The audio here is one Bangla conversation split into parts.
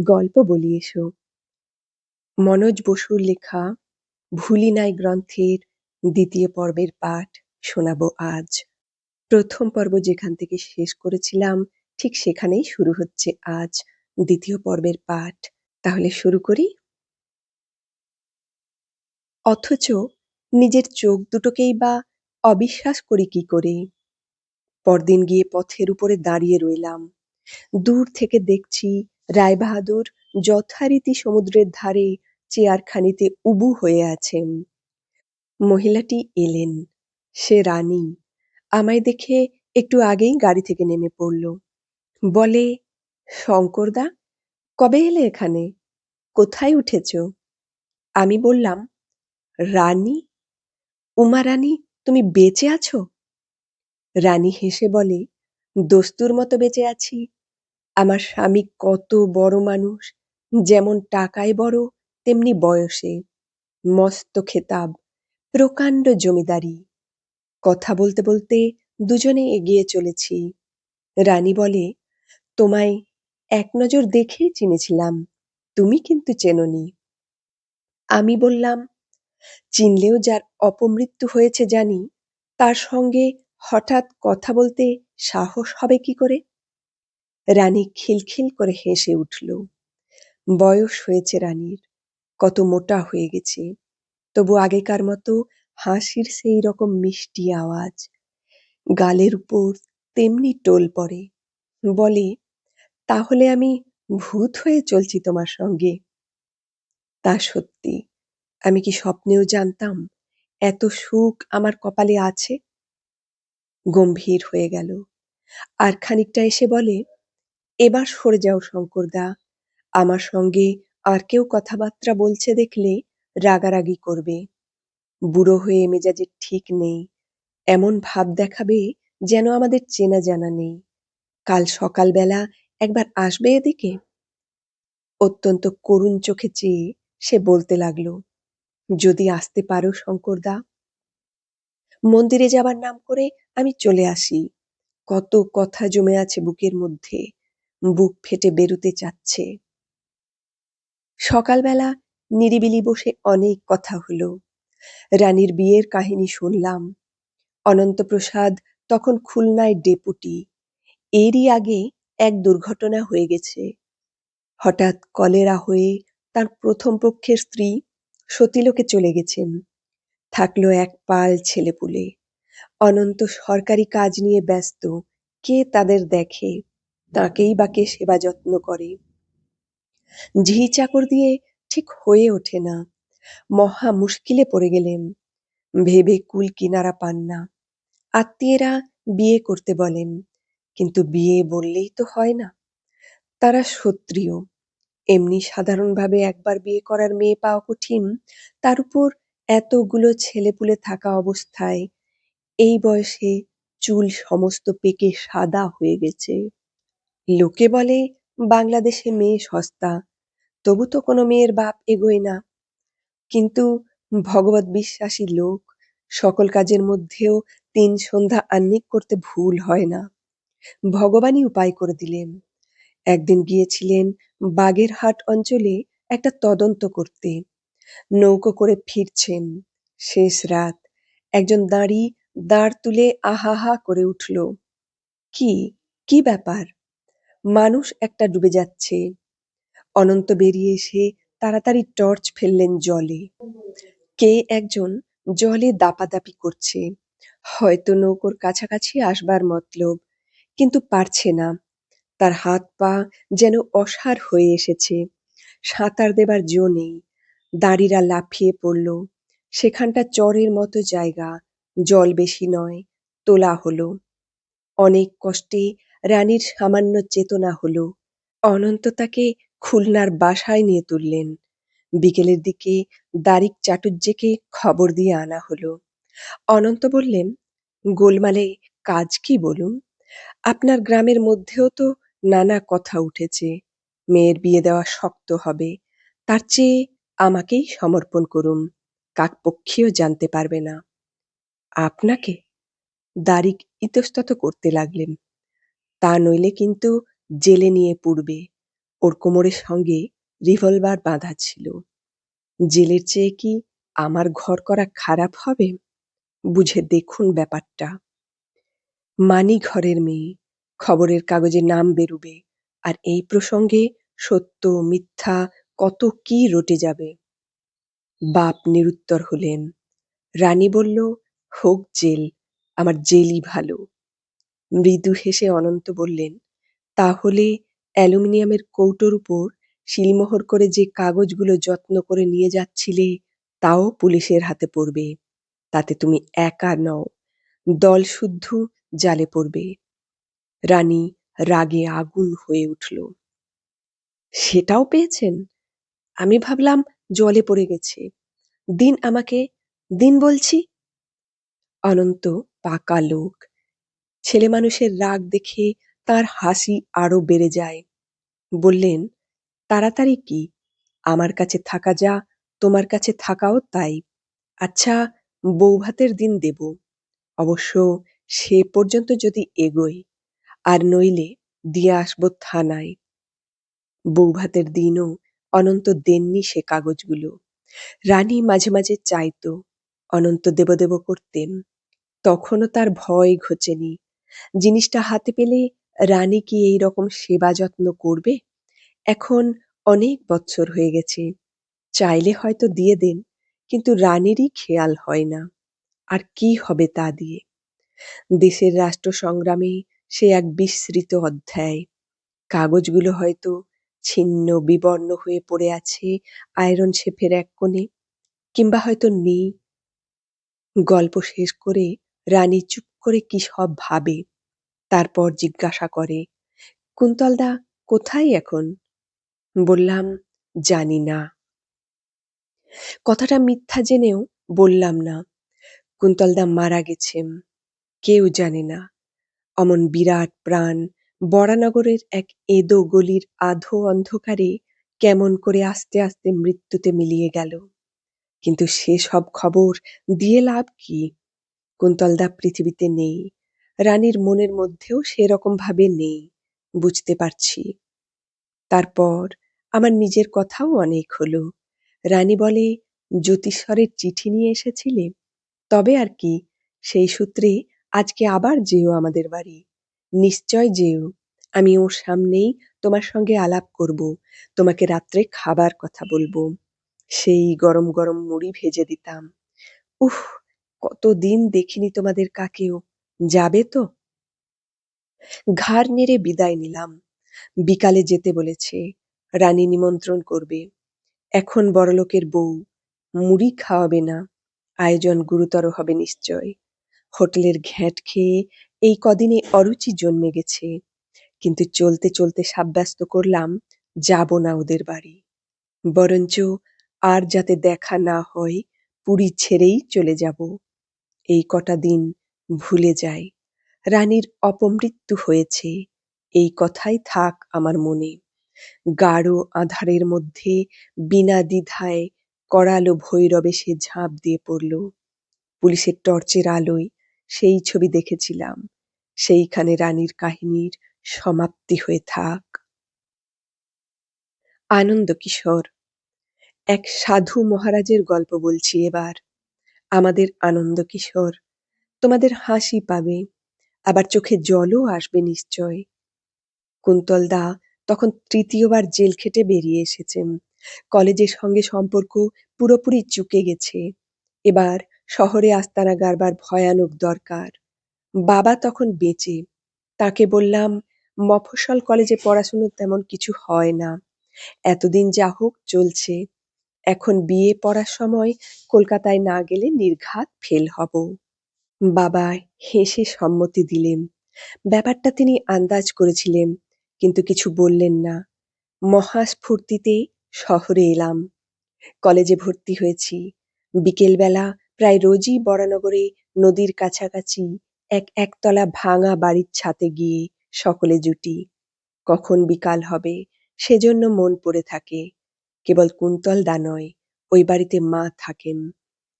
গল্প বলি এসো। মনোজ বসুর লেখা ভুলি নাই গ্রন্থের দ্বিতীয় পর্বের পাঠ শোনাবো আজ। প্রথম পর্ব যেখান থেকে শেষ করেছিলাম, ঠিক সেখানেই শুরু হচ্ছে আজ দ্বিতীয় পর্বের পাঠ। তাহলে শুরু করি? অথচ নিজের চোখ দুটোকেই বা অবিশ্বাস করি কি করে? পরদিন গিয়ে পথের উপরে দাঁড়িয়ে রইলাম। দূর থেকে দেখছি রায়বাহাদুর যথারীতি সমুদ্রের ধারে চেয়ারখানিতে উবু হয়ে আছেন। মহিলাটি এলেন। সে রানী, আমায় দেখে একটু আগেই গাড়ি থেকে নেমে পড়ল। বলে, শঙ্করদা, কবে এলে এখানে? কোথায় উঠেছ? আমি বললাম, রানী, উমা রানী, তুমি বেঁচে আছো? রানী হেসে বলে, দস্তুর মতো বেঁচে আছি। আমার স্বামী কত বড় মানুষ, যেমন টাকায় বড়, তেমনি বয়সে। মস্ত খেতাব, প্রকাণ্ড জমিদারি। কথা বলতে বলতে দুজনে এগিয়ে চলেছি। রানী বলে, তোমায় এক নজর দেখেই চিনেছিলাম, তুমি কিন্তু চেননি। আমি বললাম, চিনলেও যার অপমৃত্যু হয়েছে জানি, তার সঙ্গে হঠাৎ কথা বলতে সাহস হবে কি করে? রানী খিলখিল করে হেসে উঠল, বয়স হয়েছে রানীর, কত মোটা হয়ে গেছে, তবু আগেকার মতো হাসির সেই রকম মিষ্টি আওয়াজ, গালের উপর তেমনি টোল পড়ে, বলে, তাহলে আমি ভূত হয়ে চলছি তোমার সঙ্গে। তা সত্যি, আমি কি স্বপ্নেও জানতাম এত সুখ আমার কপালে আছে? গম্ভীর হয়ে গেল, আর খানিকটা এসে বলে এবার সরে যাও শঙ্করদা আমার সঙ্গে আর কেউ কথাবার্তা বলছে দেখলে রাগারাগি করবে। বুড়ো হয়ে মেজাজের ঠিক নেই। এমন ভাব দেখাবে যেন আমাদের চেনা জানা নেই। কাল সকালবেলা একবার আসবে এদিকে? অত্যন্ত করুণ চোখে চেয়ে সে বলতে লাগল, যদি আসতে পারো শঙ্করদা মন্দিরে যাবার নাম করে আমি চলে আসি। কত কথা জমে আছে বুকের মধ্যে। বুক ফেটে বেরুতে চাচ্ছে। সকালবেলা নিরিবিলি বসে অনেক কথা হলো। রানীর বিয়ের কাহিনী শুনলাম। অনন্তপ্রসাদ তখন খুলনায় ডেপুটি। এরই আগে এক দুর্ঘটনা হয়ে গেছে। হঠাৎ কলেরা হয়ে তার প্রথম পক্ষের স্ত্রী সতীলোকে চলে গেছেন। থাকল এক পাল ছেলেপুলে। অনন্ত সরকারি কাজ নিয়ে ব্যস্ত। কে তাদের দেখে? তাকেই বা কে সেবা যত্ন করে। ঝি চাকর দিয়ে ঠিক হয়ে ওঠে না। মহা মুশকিলে পড়ে গেলেন ভেবে কুল কিনারা পান না। আত্মীয়রা বিয়ে করতে বলেন, কিন্তু বিয়ে বললেই তো হয় না। তারা সত্রিয়। এমনি সাধারণভাবে একবার বিয়ে করার মেয়ে পাওয়া কঠিন। তার উপর এতগুলো ছেলেপুলে থাকা অবস্থায় এই বয়সে চুল সমস্ত পেকে সাদা হয়ে গেছে। লোকে বলে, বাংলাদেশে মেয়ে সস্তা, তবু তো কোনো মেয়ের বাপ এগোয় না। কিন্তু ভগবত বিশ্বাসী লোক সকল কাজের মধ্যেও তিন সন্ধ্যা আহ্নিক করতে ভুল হয় না। ভগবানই উপায় করে দিলেন। একদিন গিয়েছিলেন বাগেরহাট অঞ্চলে একটা তদন্ত করতে। নৌকো করে ফিরছেন। শেষ রাত। একজন দাঁড়ি দাঁড় তুলে আহাহা করে উঠল। কি? কি ব্যাপার? মানুষ একটা ডুবে যাচ্ছে। অনন্ত বেরিয়ে এসে তাড়াতাড়ি টর্চ ফেললেন জলে। কে একজন জলে দাপাদাপি করছে। হয়তো নৌকোর কাছাকাছি আসবার মতলব, কিন্তু পারছে না। তার হাত পা যেন অসার হয়ে এসেছে। সাঁতার দেবার জো নেই। দাঁড়িরা লাফিয়ে পড়ল। সেখানটা চরের মতো জায়গা। জল বেশি নয়, তোলা হলো। অনেক কষ্টে রানীর সামান্য চেতনা হলো। অনন্ত তাকে খুলনার বাসায় নিয়ে তুললেন। বিকেলের দিকে দারিক চাটুজ্জেকে খবর দিয়ে আনা হলো। অনন্ত বললেন, গোলমালে কাজ কি বলুন? আপনার গ্রামের মধ্যেও তো নানা কথা উঠেছে। মেয়ের বিয়ে দেওয়া শক্ত হবে। তার চেয়ে আমাকেই সমর্পণ করুন। কাকপক্ষীও জানতে পারবে না। আপনাকে? দারিক ইতস্তত করতে লাগলেন। তা নইলে কিন্তু জেলে নিয়ে পুড়বে। ওর কোমরের সঙ্গে রিভলভার বাঁধা ছিল। জেলের চেয়ে কি আমার ঘর করা খারাপ হবে? বুঝে দেখুন ব্যাপারটা। মানি ঘরের মেয়ে, খবরের কাগজে নাম বেরুবে, আর এই প্রসঙ্গে সত্য, মিথ্যা কত কি রটে যাবে? বাপ নিরুত্তর হলেন। রানী বলল, হোক জেল, আমার জেলই ভালো। মৃদু হেসে অনন্ত বললেন, তাহলে অ্যালুমিনিয়ামের কৌটোর উপর শিলমোহর করে যে কাগজগুলো যত্ন করে নিয়ে যাচ্ছিলে, তাও পুলিশের হাতে পড়বে। তাতে তুমি একা নও, দল শুদ্ধ জালে পড়বে রানী রাগে আগুন হয়ে উঠল। সেটাও পেয়েছেন? আমি ভাবলাম জলে পড়ে গেছে। দিন আমাকে, দিন বলছি? অনন্ত পাকা লোক ছেলে মানুষের রাগ দেখে তার হাসি আরও বেড়ে যায়। বললেন, তাড়াতাড়ি কি? আমার কাছে থাকা যা, তোমার কাছে থাকাও তাই। আচ্ছা বৌভাতের দিন দেব। অবশ্য সে পর্যন্ত যদি এগোই আর নইলে দিয়ে আসব থানায়। বৌভাতের দিনও অনন্ত দেননি সে কাগজগুলো। রানী মাঝে মাঝে চাইতো, অনন্ত দেবদেব করতেন। তখনও তার ভয় ঘোচেনি। জিনিসটা হাতে পেলে রানী কি এই রকম সেবা যত্ন করবে? এখন অনেক বছর হয়ে গেছে। চাইলে হয়তো দিয়ে দেন, কিন্তু রানীরই খেয়াল হয় না। আর কি হবে তা দিয়ে? দেশের রাষ্ট্র সংগ্রামে সে এক বিস্মৃত অধ্যায়। কাগজগুলো হয়তো ছিন্ন বিবর্ণ হয়ে পড়ে আছে আয়রন শেফের এক কোণে, কিংবা হয়তো নেই। গল্প শেষ করে রানী চুপ করে কি সব ভাবে? তারপর জিজ্ঞাসা করে কুন্তলদা কোথায় এখন? বললাম, জানি না। কথাটা মিথ্যা জেনেও বললাম না কুন্তলদা মারা গেছেন, কেউ জানে না। অমন বিরাট প্রাণ বরানগরের এক এদো গলির আধো অন্ধকারে কেমন করে আস্তে আস্তে মৃত্যুতে মিলিয়ে গেল। কিন্তু সে সব খবর দিয়ে লাভ কি? কুন্তলদা পৃথিবীতে নেই। রানীর মনের মধ্যেও সেরকম ভাবে নেই, বুঝতে পারছি। তারপর আমার নিজের কথাও অনেক হলো। রানী বলে, জ্যোতিষরের চিঠি নিয়ে এসেছিলে? তবে আর কি, সেই সূত্রে আজকে আবার যেও আমাদের বাড়ি। নিশ্চয় যেও। আমি ওর সামনেই তোমার সঙ্গে আলাপ করব, তোমাকে রাত্রে খাবার কথা বলব। সেই গরম গরম মুড়ি ভেজে দিতাম। উহ কতদিন দেখিনি তোমাদের কাকেও? যাবে তো? ঘাড় নেড়ে বিদায় নিলাম। বিকালে যেতে বলেছে, রানী নিমন্ত্রণ করবে। এখন বড়লোকের বউ, মুড়ি খাওয়াবে না, আয়োজন গুরুতর হবে নিশ্চয়। হোটেলের ঘ্যাঁট খেয়ে এই কদিনে অরুচি জন্মে গেছে। কিন্তু চলতে চলতে সাব্যস্ত করলাম, যাব না ওদের বাড়ি। বরঞ্চ আর যাতে দেখা না হয়, পুরী ছেড়েই চলে যাব। এই কটা দিন ভুলে যাই। রানীর অপমৃত্যু হয়েছে, এই কথাই থাক আমার মনে। গাঢ় আধারের মধ্যে বিনা দ্বিধায় করালো ভৈরবে সে ঝাঁপ দিয়ে পড়ল। পুলিশের টর্চের আলোয় সেই ছবি দেখেছিলাম। সেইখানে রানীর কাহিনীর সমাপ্তি হয়ে থাক। আনন্দ কিশোর এক সাধু মহারাজের গল্প বলছি এবার। আমাদের আনন্দ কিশোর। তোমাদের হাসি পাবে, আবার চোখে জলও আসবে নিশ্চয়। কুন্তল দা তখন তৃতীয়বার জেল খেটে বেরিয়ে এসেছেন। কলেজের সঙ্গে সম্পর্ক পুরোপুরি চুকে গেছে। এবার শহরে আস্তানা গারবার ভয়ানক দরকার। বাবা তখন বেঁচে। তাকে বললাম, মফস্বল কলেজে পড়াশুনো তেমন কিছু হয় না। এতদিন যা হোক চলছে। এখন বিয়ে পড়ার সময় কলকাতায় না গেলে নির্ঘাত ফেল হব। বাবা হেসে সম্মতি দিলেন। ব্যাপারটা তিনি আন্দাজ করেছিলেন, কিন্তু কিছু বললেন না। মহাস্ফূর্তিতে শহরে এলাম। কলেজে ভর্তি হয়েছি। বিকেলবেলা প্রায় রোজই বরানগরে নদীর কাছাকাছি এক একতলা ভাঙা বাড়ির ছাতে গিয়ে সকলে জুটি। কখন বিকাল হবে, সেজন্য মন পড়ে থাকে। কেবল কুন্তলদা নয়, ওই বাড়িতে মা থাকেন।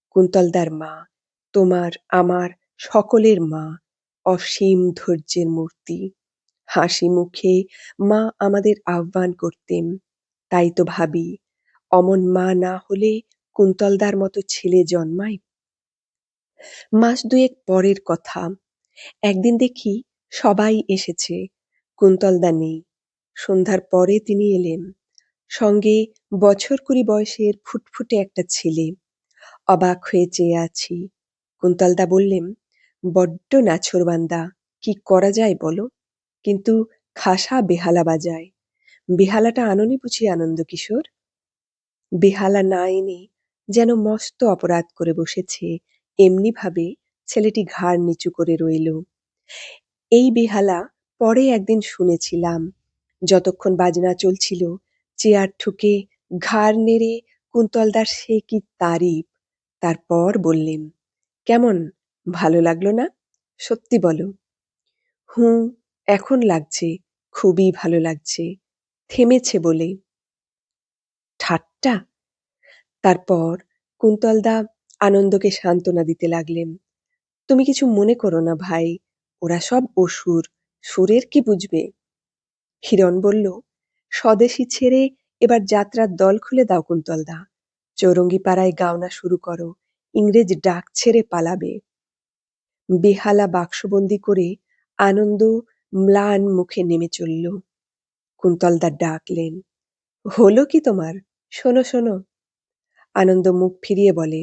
কুন্তলদার মা, তোমার, আমার সকলের মা, অসীম ধৈর্যের মূর্তি। হাসি মুখে মা আমাদের আহ্বান করতেন, তাই তো ভাবি, অমন মা না হলে কুন্তলদার মতো ছেলে জন্মায়। মাস দুয়েক পরের কথা, একদিন দেখি সবাই এসেছে, কুন্তলদা নেই। সন্ধ্যার পরে তিনি এলেন। সঙ্গে বছর কুড়ি বয়সের ফুটফুটে একটা ছেলে। অবাক হয়ে চেয়ে আছি। কুন্তলদা বললেন, বড্ড নাছরবান্দা কি করা যায় বলো? কিন্তু খাসা বেহালা বাজায়। বেহালাটা আননি বুঝি আনন্দ কিশোর? বেহালা না এনে যেন মস্ত অপরাধ করে বসেছে এমনি ভাবে ছেলেটি ঘাড় নিচু করে রইল। এই বেহালা পরে একদিন শুনেছিলাম, যতক্ষণ বাজনা চলছিল চেয়ার ঠুকে ঘাড় নেড়ে কুন্তলদার সে কি তারিফ? তারপর বললেন, কেমন? ভালো লাগল না? সত্যি বলো। হুঁ, এখন লাগছে, খুবই ভালো লাগছে। থেমেছে বলে। ঠাট্টা? তারপর কুন্তলদা আনন্দকে সান্ত্বনা দিতে লাগলেন, তুমি কিছু মনে করো না ভাই, ওরা সব অসুর, সুরের কি বুঝবে? হিরণ বলল স্বদেশী ছেড়ে এবার যাত্রার দল খুলে দাও কুন্তলদা। চৌরঙ্গি পাড়ায় গাওনা শুরু করো, ইংরেজ ডাক ছেড়ে পালাবে। বেহালা বাক্সবন্দি করে আনন্দ ম্লান মুখে নেমে চলল। কুন্তলদা ডাকলেন, হলো কি তোমার? শোনো শোনো। আনন্দ মুখ ফিরিয়ে বলে,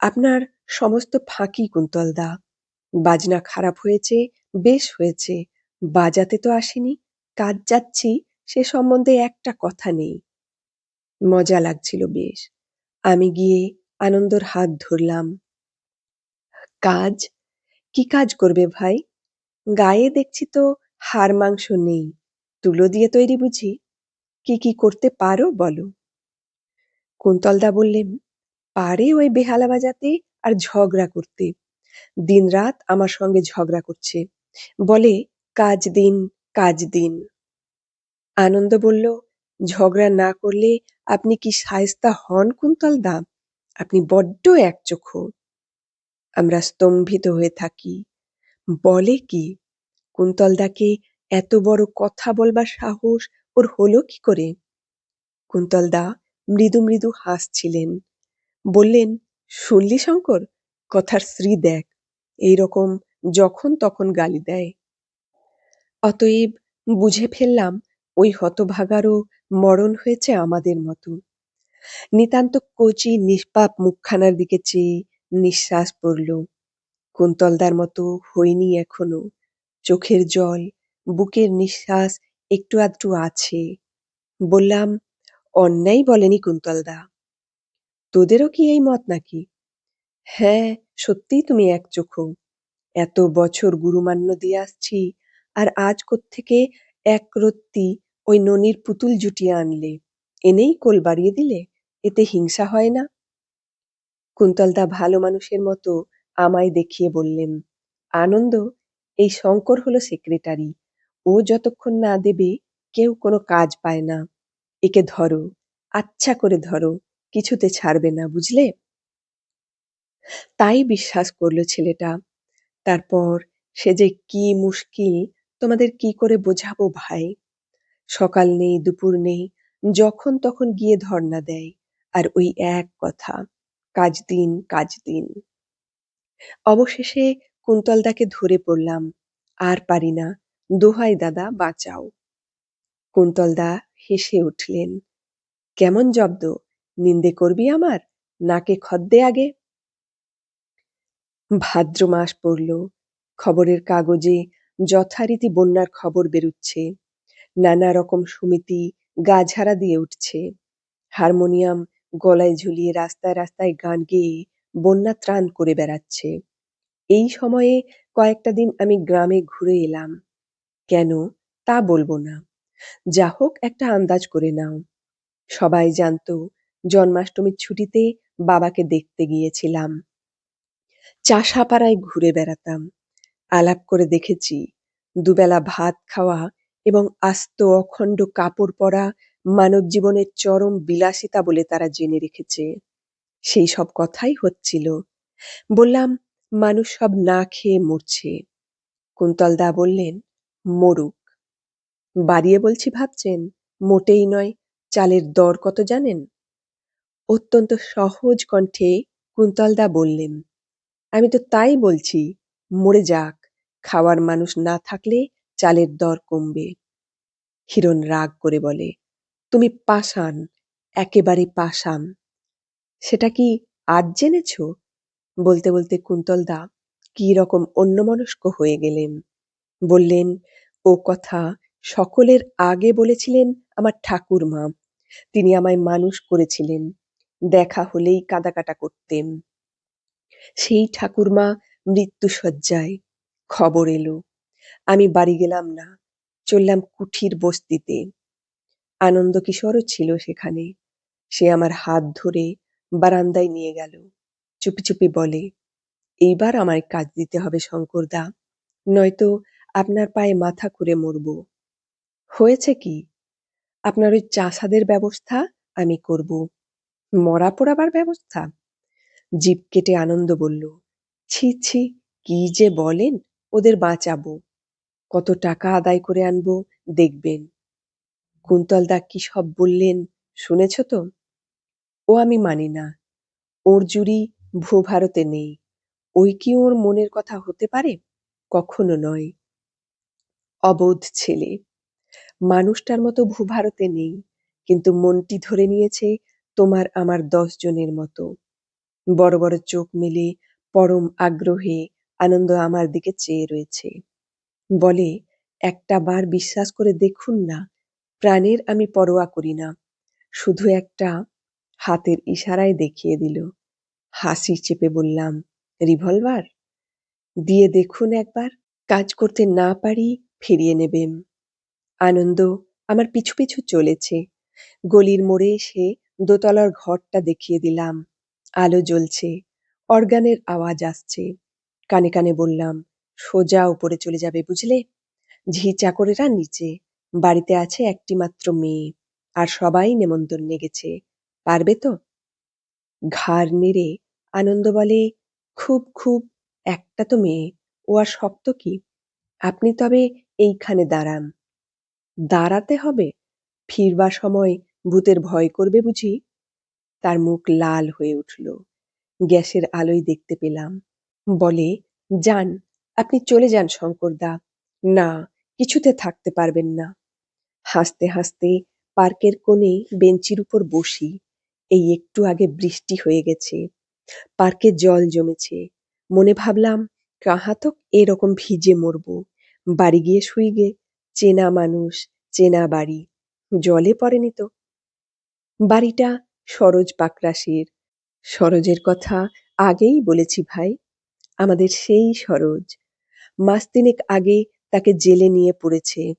আপনার সমস্ত ফাঁকি কুন্তলদা। বাজনা খারাপ হয়েছে, বেশ হয়েছে। বাজাতে তো আসেনি, কাজ যাচ্ছি সে সম্বন্ধে একটা কথা নেই। মজা লাগছিল বেশ। আমি গিয়ে আনন্দর হাত ধরলাম। কাজ? কি কাজ করবে ভাই? গায়ে দেখছি তো হাড় মাংস নেই। তুলো দিয়ে তৈরি বুঝি। কি কি করতে পারো বলো? কুন্তলদা বললেন, পারে ওই বেহালা বাজাতে আর ঝগড়া করতে। দিনরাত আমার সঙ্গে ঝগড়া করছে। বলে, কাজ দিন কাজ দিন। আনন্দ বলল, ঝগড়া না করলে আপনি কি সায়স্তা হন কুন্তলদা আপনি বড্ড একচোখো আমরা স্তম্ভিত হয়ে থাকি। বলে কি? কুন্তলদাকে এত বড় কথা বলবার সাহস ওর হলো কি করে? কুন্তলদা মৃদু মৃদু হাসছিলেন। বললেন, শুনলি শঙ্কর, কথার শ্রী দেখ এইরকম যখন তখন গালি দেয়। অতএব বুঝে ফেললাম ওই হতভাগারও মরণ হয়েছে আমাদের মতো। নিতান্ত কচি, নিষ্পাপ মুখখানার দিকে চেয়ে নিঃশ্বাস পড়ল। কুন্তলদার মতো হইনি এখনও। চোখের জল, বুকের নিঃশ্বাস একটু আধটু আছে। বললাম, অন্যায় বলেনি কুন্তলদা। তোদেরও কি এই মত নাকি? হ্যাঁ সত্যিই তুমি এক চোখো এত বছর গুরুমান্য দিয়ে আসছি, আর আজ থেকে এক রত্তি ওই ননির পুতুল জুটিয়ে আনলে। এনেই কোল বাড়িয়ে দিলে, এতে হিংসা হয় না। কুন্তলদা ভালো মানুষের মতো আমায় দেখিয়ে বললেন, আনন্দ, এই শঙ্কর হলো সেক্রেটারি। ও যতক্ষণ না দেবে, কেউ কোনো কাজ পায় না। একে ধরো আচ্ছা করে ধরো, কিছুতে ছাড়বে না, বুঝলে? তাই বিশ্বাস করল ছেলেটা। তারপর সে যে কি মুশকিল তোমাদের কি করে বোঝাবো ভাই? সকাল নেই, দুপুর নেই, যখন তখন গিয়ে ধর্ণা দেয়, আর ওই এক কথা, কাজ দিন কাজ দিন। অবশেষে কুন্তলদাকে ধরে পড়লাম, আর পারি না, দোহাই দাদা, বাঁচাও। কুন্তলদা হেসে উঠলেন, কেমন জব্দ, নিন্দে করবি আমার, নাকে খদ্দে আগে? ভাদ্র মাস পড়ল, খবরের কাগজে যথারীতি বন্যার খবর বেরুচ্ছে। নানা রকম সমিতি গাঝাড়া দিয়ে উঠছে। হারমোনিয়াম গলায় ঝুলিয়ে রাস্তায় রাস্তায় গান গেয়ে বন্যা ত্রাণ করে বেড়াচ্ছে। এই সময়ে কয়েকটা দিন আমি গ্রামে ঘুরে এলাম। কেন তা বলব না। যা হোক একটা আন্দাজ করে নাও। সবাই জানতো, জন্মাষ্টমীর ছুটিতে বাবাকে দেখতে গিয়েছিলাম। চাষাপাড়ায় ঘুরে বেড়াতাম। আলাপ করে দেখেছি। দুবেলা ভাত খাওয়া এবং আস্ত অখণ্ড কাপড় পরা মানব জীবনের চরম বিলাসিতা বলে তারা জেনে রেখেছে। সেই সব কথাই হচ্ছিল। বললাম, মানুষ সব না খেয়ে মরছে। কুন্তলদা বললেন, মরুক। বাড়িয়ে বলছি, ভাবছেন, মোটেই নয়, চালের দর কত জানেন? অত্যন্ত সহজ কণ্ঠে কুন্তলদা বললেন, আমি তো তাই বলছি, মরে যাক। খাওয়ার মানুষ না থাকলে চালের দর কমবে। হিরণ রাগ করে বলে, তুমি পাষাণ, একেবারে পাষাণ। সেটা কি আজ জেনেছ? বলতে বলতে কুন্তলদা কি রকম অন্যমনস্ক হয়ে গেলেন। বললেন, ও কথা সকলের আগে বলেছিলেন আমার ঠাকুরমা। তিনি আমায় মানুষ করেছিলেন। দেখা হলেই কাদাকাটা করতেন। সেই ঠাকুরমা মৃত্যুসজ্জায় খবর এলো। আমি বাড়ি গেলাম না, চললাম কুঠির বস্তিতে। আনন্দ কিশোরও ছিল সেখানে। সে আমার হাত ধরে বারান্দায় নিয়ে গেল। চুপি চুপি বলে, এইবার আমায় কাজ দিতে হবে, শঙ্করদা। নয়তো আপনার পায়ে মাথা করে মরব। হয়েছে কি? আপনার ওই চাষাদের ব্যবস্থা আমি করব। মরা পোড়াবার ব্যবস্থা? জিপ কেটে আনন্দ বলল, ছি ছি, কি যে বলেন। ওদের বাঁচাবো। কত টাকা আদায় করে আনব, দেখবেন। কুন্তলদা কি সব বললেন, শুনেছ তো? ও আমি মানি না। ওর জুড়ি ভূভারতে নেই। ওই কি ওর মনের কথা হতে পারে? কখনো নয়। অবোধ ছেলে। মানুষটার মতো ভূভারতে নেই, কিন্তু মনটি ধরে নিয়েছে তোমার আমার দশ জনের মতো। বড় বড় চোখ মেলে পরম আগ্রহে আনন্দ আমার দিকে চেয়ে রয়েছে। বলে, একটা বার বিশ্বাস করে দেখুন না, প্রাণের আমি পরোয়া করি না। শুধু একটা হাতের ইশারায় দেখিয়ে দিল। হাসি চেপে বললাম, রিভলভার? দিয়ে দেখুন একবার, কাজ করতে না পারি, ফিরিয়ে নেবেন। আনন্দ আমার পিছু পিছু চলেছে। গলির মোড়ে এসে দোতলার ঘরটা দেখিয়ে দিলাম। আলো জ্বলছে, অর্গানের আওয়াজ আসছে। কানে কানে বললাম, সোজা উপরে চলে যাবে বুঝলে? ঝি চাকরেরা নিচে, বাড়িতে আছে একটি মাত্র মেয়ে, আর সবাই নেমন্তন্নে গেছে পারবে তো? ঘাড় নেড়ে আনন্দ বলে, খুব খুব, একটা তো মেয়ে, ও আর শক্ত কি? আপনি তবে এইখানে দাঁড়ান। দাঁড়াতে হবে? ফিরবার সময় ভূতের ভয় করবে বুঝি? তার মুখ লাল হয়ে উঠল, গ্যাসের আলোয় দেখতে পেলাম। বলে, যান, আপনি চলে যান শঙ্করদা না, কিছুতে থাকতে পারবেন না। হাসতে হাসতে পার্কের কোণে বেঞ্চির উপর বসি। এই একটু আগে বৃষ্টি হয়ে গেছে। পার্কে জল জমেছে। মনে ভাবলাম কাহাতক এরকম ভিজে মরব? বাড়ি গিয়ে শুই গে চেনা মানুষ, চেনা বাড়ি, জলে পড়েনি তো? বাড়িটা সরোজ পাকরাশির সরোজের কথা আগেই বলেছি ভাই। আমাদের সেই সরোজ। মাস আগে তাকে জেলে নিয়ে পড়েছে।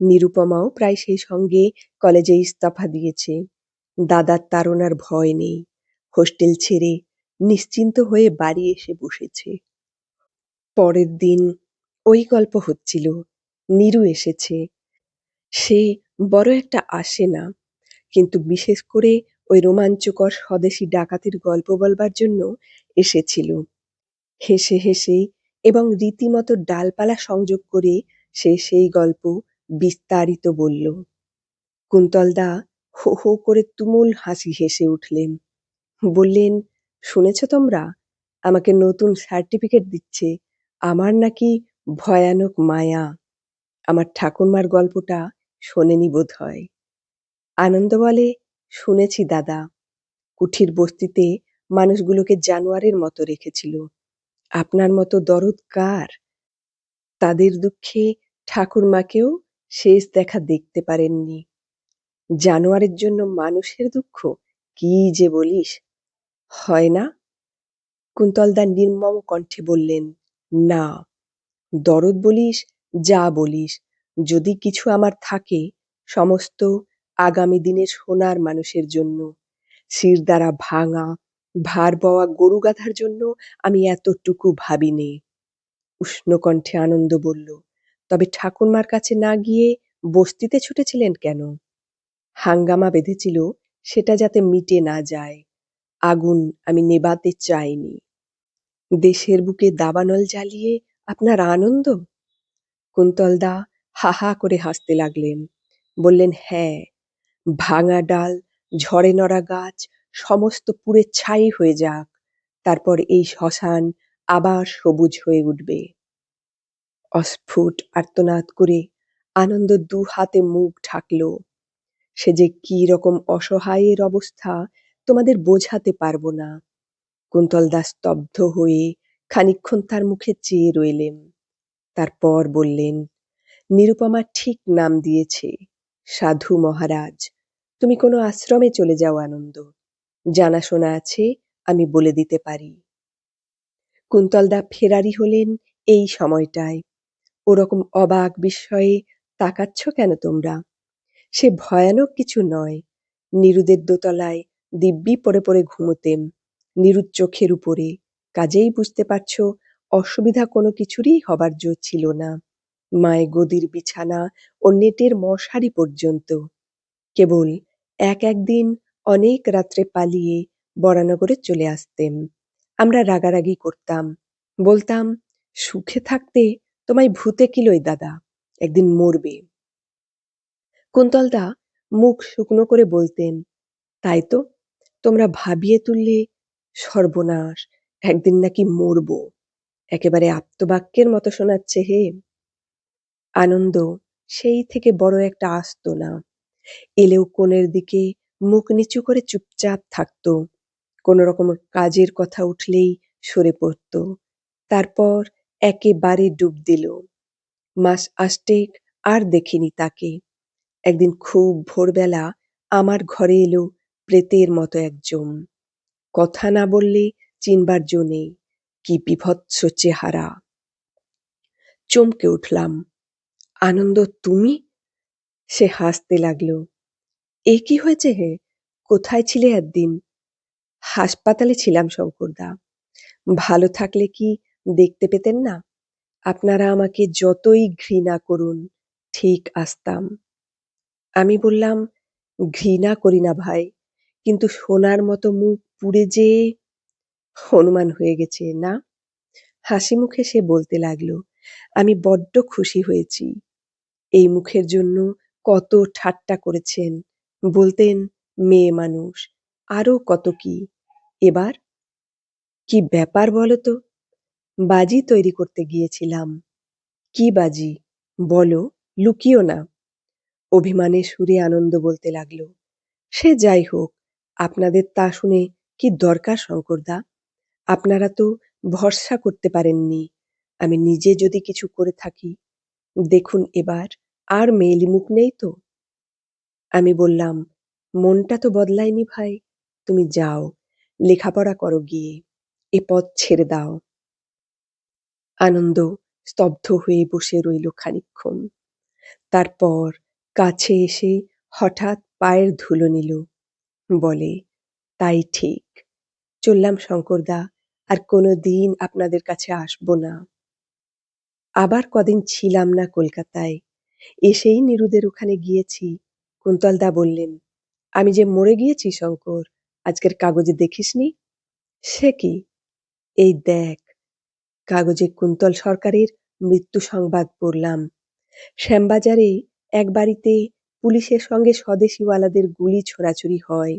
নিরুপমাও প্রায় সেই সঙ্গে কলেজে ইস্তফা দিয়েছে। দাদার তাড়নার ভয় নেই। হোস্টেল ছেড়ে নিশ্চিন্ত হয়ে বাড়ি এসে বসেছে। পরের দিন ওই গল্প হচ্ছিল। নিরু এসেছে। সে বড় একটা আসে না। কিন্তু বিশেষ করে ওই রোমাঞ্চকর স্বদেশী ডাকাতির গল্প বলবার জন্য এসেছিল। হেসে হেসে এবং রীতিমতো ডালপালা সংযোগ করে সে সেই গল্প বিস্তারিত বলল। কুন্তলদা হো হো করে তুমুল হাসি হেসে উঠলেন। বললেন, শুনেছ তোমরা? আমাকে নতুন সার্টিফিকেট দিচ্ছে। আমার নাকি ভয়ানক মায়া। আমার ঠাকুরমার গল্পটা শোনেনি বোধ হয় আনন্দ বলে, শুনেছি দাদা। কুঠির বস্তিতে মানুষগুলোকে জানোয়ারের মতো রেখেছিল। আপনার মতো দরদ কার? তাদের দুঃখে ঠাকুরমাকেও শেষ দেখা দেখতে পারেননি। জানোয়ারের জন্য মানুষের দুঃখ, কি যে বলিস? হয় না? কুন্তলদা নির্মম কণ্ঠে বললেন, না, দরদ বলিস, যা বলিস। যদি কিছু আমার থাকে, সমস্ত আগামী দিনের সোনার মানুষের জন্য। শির দ্বারা ভাঙা ভার বওয়া গরু গাধার জন্য আমি এতটুকু ভাবিনি। উষ্ণ কণ্ঠে আনন্দ বলল, তবে ঠাকুরমার কাছে না গিয়ে বস্তিতে ছুটেছিলেন কেন? হাঙ্গামা বেঁধেছিল, সেটা যাতে মিটে না যায়। আগুন আমি নেবাতে চাইনি। দেশের বুকে দাবানল জ্বালিয়ে আপনার আনন্দ? কুন্তলদা হা হা করে হাসতে লাগলেন, বললেন হ্যাঁ ভাঙা ডাল, ঝড়ে নড়া গাছ সমস্ত পুড়ে ছাই হয়ে যাক, তারপর এই শ্মশান আবার সবুজ হয়ে উঠবে। অস্ফুট আর্তনাদ করে আনন্দ দু হাতে মুখ ঢাকল। সে যে কি রকম অসহায়ের অবস্থা তোমাদের বোঝাতে পারব না। কুন্তল দাস স্তব্ধ হয়ে খানিক্ষণ তার মুখে চেয়ে রইলেন। তারপর বললেন, নিরুপমা ঠিক নাম দিয়েছে। সাধু মহারাজ, তুমি কোনো আশ্রমে চলে যাও আনন্দ। জানাশোনা আছে, আমি বলে দিতে পারি। কুন্তলদা ফেরারি হলেন এই সময়টায়। ওরকম অবাক বিস্ময়ে তাকাচ্ছ কেন তোমরা? সে ভয়ানক কিছু নয়। নিরুদের দোতলায় দিব্যি পড়ে পড়ে ঘুমোতেম। নিরুদ চোখের উপরে। কাজেই বুঝতে পারছ, অসুবিধা কোনো কিছুরই হবার জো ছিল না। মায়ে গদির বিছানা ও নেটের মশারি পর্যন্ত। কেবল এক একদিন অনেক রাত্রে পালিয়ে বরানগরে চলে আসতেন আমরা রাগারাগি করতাম। বলতাম, সুখে থাকতে তোমায় ভূতে কিলোই দাদা, একদিন মরবে। কুন্তলদা মুখ শুকনো করে বলতেন, তাই তো, তোমরা ভাবিয়ে তুললে সর্বনাশ, একদিন নাকি মরব। একেবারে আপ্তবাক্যের মতো শোনাচ্ছে হে। আনন্দ সেই থেকে বড় একটা আসত না। এলেও কোণের দিকে মুখ নিচু করে চুপচাপ থাকতো। কোনো রকম কাজের কথা উঠলেই সরে পড়ত। তারপর একেবারে ডুব দিল। মাস আষ্টেক আর দেখিনি তাকে। একদিন খুব ভোরবেলা আমার ঘরে এলো প্রেতের মতো একজন। কথা না বললে চিনবার জো নেই, কি বিভৎস চেহারা। চমকে উঠলাম। আনন্দ তুমি? সে হাসতে লাগল। এ কি হয়েছে হে? কোথায় ছিলে একদিন? হাসপাতালে ছিলাম, শঙ্করদা। ভালো থাকলে কি দেখতে পেতেন না? আপনারা আমাকে যতই ঘৃণা করুন, ঠিক আসতাম। আমি বললাম, ঘৃণা করি না ভাই, কিন্তু সোনার মতো মুখ পুড়ে যে হনুমান হয়ে গেছে, না? হাসি মুখে সে বলতে লাগল, আমি বড্ড খুশি হয়েছি। এই মুখের জন্য কত ঠাট্টা করেছেন বলতেন, মেয়ে মানুষ আরও কত কি? এবার? কি ব্যাপার বলো তো? বাজি তৈরি করতে গিয়েছিলাম। কি বাজি? বলো, লুকিও না। অভিমানে সুরে আনন্দ বলতে লাগল, সে যাই হোক, আপনাদের তা শুনে কি দরকার শঙ্করদা আপনারা তো ভরসা করতে পারেননি, আমি নিজে যদি কিছু করে থাকি। দেখুন এবার, আর মেয়েলি মুখ নেই তো? আমি বললাম, মনটা তো বদলায়নি ভাই, তুমি যাও, লেখাপড়া করো গিয়ে, এ পথ ছেড়ে দাও। আনন্দ স্তব্ধ হয়ে বসে রইল খানিক্ষণ তারপর কাছে এসে হঠাৎ পায়ের ধুলো নিল, বলে, তাই ঠিক। চললাম শঙ্করদা, আর কোনো দিন আপনাদের কাছে আসব না। আবার কদিন ছিলাম না কলকাতায়, এসেই নিরুদের ওখানে গিয়েছি কুন্তলদা বললেন, আমি যে মরে গিয়েছি, শঙ্কর, আজকের কাগজে দেখিসনি? সে কি? এই দেখ, কাগজে কুন্তল সরকারের মৃত্যু সংবাদ পড়লাম। শ্যামবাজারে এক বাড়িতে পুলিশের সঙ্গে স্বদেশিওয়ালাদের গুলি ছোড়াছুড়ি হয়,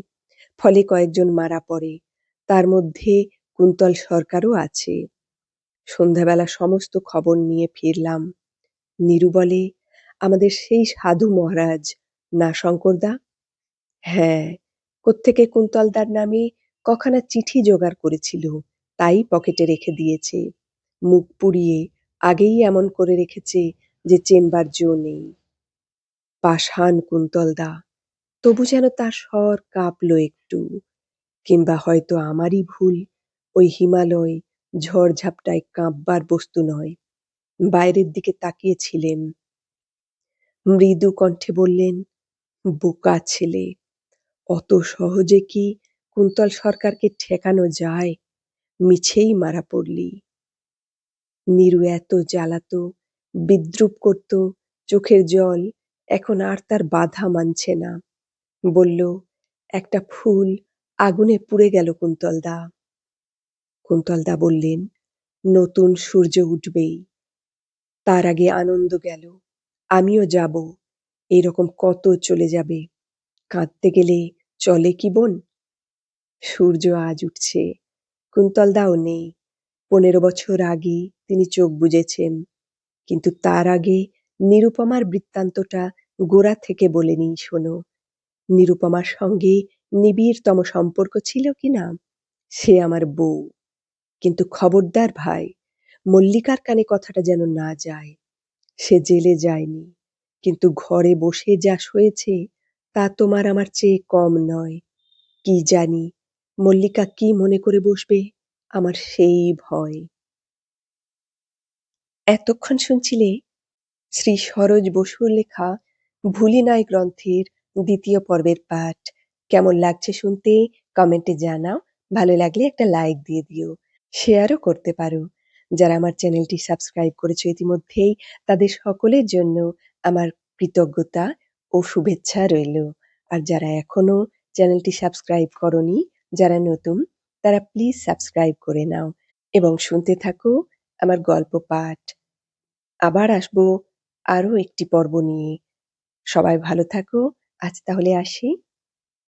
ফলে কয়েকজন মারা পড়ে, তার মধ্যে কুন্তল সরকারও আছে। সন্ধ্যাবেলা সমস্ত খবর নিয়ে ফিরলাম। নীরু বলে আমাদের সেই সাধু মহারাজ না শঙ্করদা হ্যাঁ কোত্থেকে কুন্তলদার নামে কখানা চিঠি জোগাড় করেছিল, তাই পকেটে রেখে দিয়েছে। মুখ পুড়িয়ে আগেই এমন করে রেখেছে যে চেনবার জো নেই। পাষাণ কুন্তলদা তবু যেন তার স্বর কাঁপলো একটু, কিংবা হয়তো আমারই ভুল, ওই হিমালয় ঝড়ঝাপটায় কাঁপবার বস্তু নয়। বাইরের দিকে তাকিয়েছিলেন। মৃদু কণ্ঠে বললেন বোকা ছেলে। অত সহজে কি কুন্তল সরকারকে ঠেকানো যায়? মিছেই মারা পড়লি। নীরু এত জ্বালাতো, বিদ্রুপ করত, চোখের জল এখন আর তার বাধা মানছে না। বলল, একটা ফুল আগুনে পুড়ে গেল কুন্তলদা। কুন্তলদা বললেন, নতুন সূর্য উঠবেই। তার আগে আনন্দ গেল, আমিও যাব। এরকম কত চলে যাবে। কাঁদতে গেলে চলে কি বোন? সূর্য আজ উঠছে, কুন্তল দাও নেই। পনেরো বছর আগে তিনি চোখ বুজেছেন, কিন্তু তার আগে নিরুপমার বৃত্তান্তটা গোড়া থেকে বলে নিই, শোনো। নিরুপমার সঙ্গে নিবিড়তম সম্পর্ক ছিল কি না, সে আমার বউ। কিন্তু খবরদার ভাই, মল্লিকার কানে কথাটা যেন না যায়, সে জেলে যায়নি। কিন্তু ঘরে বসে যা সয়েছে, তা তোমার আমার চেয়ে কম নয়। কি জানি, মল্লিকা কি মনে করে বসবে, আমার সেই ভয়। এতক্ষণ শুনছিলে শ্রী সরোজ বসুর লেখা ভুলি নাই গ্রন্থের দ্বিতীয় পর্বের পাঠ। কেমন লাগছে শুনতে কমেন্টে জানাও, ভালো লাগলে একটা লাইক দিয়ে দিও, শেয়ারও করতে পারো। যারা আমার চ্যানেলটি সাবস্ক্রাইব করেছ ইতিমধ্যেই, তাদের সকলের জন্য আমার কৃতজ্ঞতা ও শুভেচ্ছা রইল। আর যারা এখনও চ্যানেলটি সাবস্ক্রাইব করনি, যারা নতুন, তারা প্লিজ সাবস্ক্রাইব করে নাও এবং শুনতে থাকো আমার গল্প পাঠ। আবার আসব আরও একটি পর্ব নিয়ে। সবাই ভালো থাকো। আজ তাহলে আসি।